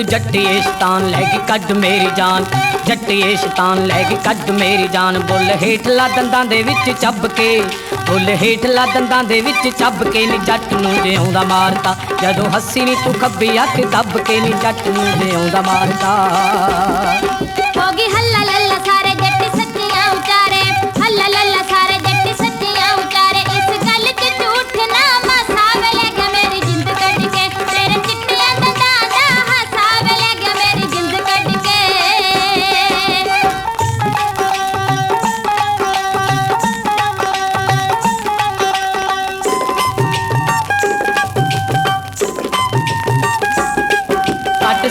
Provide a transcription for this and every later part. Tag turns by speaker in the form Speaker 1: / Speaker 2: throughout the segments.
Speaker 1: ਤੂੰ ਜੱਟੀਏ ਸ਼ੈਤਾਨ ਲੈ ਕੇ ਕੱਢ ਮੇਰੀ ਜਾਨ। ਜੱਟੀਏ ਸ਼ੈਤਾਨ ਲੈ ਕੇ ਕੱਢ ਮੇਰੀ ਜਾਨ। ਬੁੱਲ ਹੇਠਲਾ ਦੰਦਾਂ ਦੇ ਵਿੱਚ ਚੱਬ ਕੇ, ਬੁੱਲ ਹੇਠਲਾ ਦੰਦਾਂ ਦੇ ਵਿੱਚ ਚੱਬ ਕੇ ਨੀ ਜੱਟ ਨੂੰ ਜਿਉਂਦਾ ਮਾਰਤਾ ਜਦੋਂ ਹੱਸੀ ਨੀ ਤੂੰ ਖੱਬੀ ਅੱਖ ਦੱਬ ਕੇ ਨੀ ਜੱਟ ਨੂੰ ਜਿਉਂਦਾ ਮਾਰਤਾ
Speaker 2: ਹੋਗੀ ਹੱਲਾ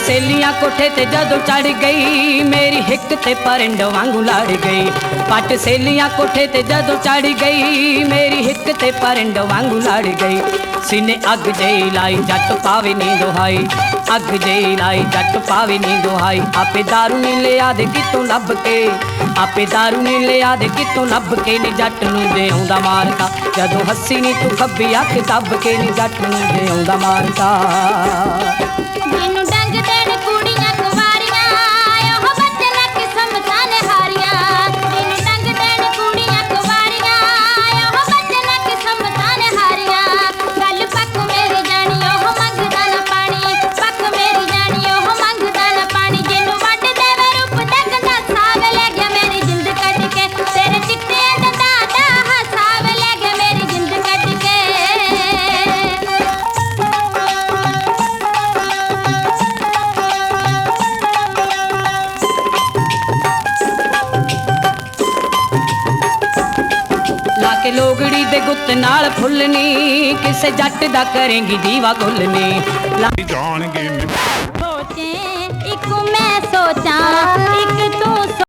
Speaker 1: ਸੇਲੀਆਂ ਕੋਠੇ ਤੇ ਜਦੋਂ ਚੜ ਗਈ, ਮੇਰੀ ਹਿੱਕ ਤੇ ਪਰਿੰਡ ਵਾਂਗੂ ਲੜ ਗਈ। ਪੱਟ ਸੇਲੀਆਂ ਕੋਠੇ ਤੇ ਜਦੋਂ ਚੜ ਗਈ, ਮੇਰੀ ਹਿੱਕ ਤੇ ਪਰਿੰਡ ਵਾਂਗੂ ਲੜ ਗਈ। ਸੀਨੇ ਅੱਗ ਜਈ ਲਾਈ, ਜੱਟ ਪਾਵੇ ਨੀ ਦੁਹਾਈ ਅੱਗ ਜਈ ਲਾਈ, ਜੱਟ ਪਾਵੇ ਨੀ ਦੁਹਾਈ ਆਪੇ ਦਾਰੂ ਨੀ ਲਿਆ ਦੇ ਕਿਤੋਂ ਲੱਭ ਕੇ। ਆਪੇ ਦਾਰੂ ਨੀ ਲਿਆ ਦੇ ਕਿਤੋਂ ਲੱਭ ਕੇ। ਨੀ ਜੱਟ ਨੂੰ ਜਿਉਂਦਾ ਮਾਰਤਾ ਜਦੋਂ ਹੱਸੀ ਨੀ ਤੂੰ ਖੱਬੀ ਅੱਖ ਦੱਬ ਕੇ, ਨੀ ਜੱਟ ਨੂੰ ਜਿਉਂਦਾ ਮਾਰਤਾ
Speaker 2: ਮੈਨੂੰ ਕੇ
Speaker 1: ਲੋਗੜੀ ਦੇ ਗੁੱਤ ਨਾਲ ਫੁੱਲਣੀ ਕਿਸੇ ਜੱਟ ਦਾ ਕਰੇਂਗੀ ਦੀਵਾ ਗੁੱਲਣੀ
Speaker 3: ਜਾਣਗੇ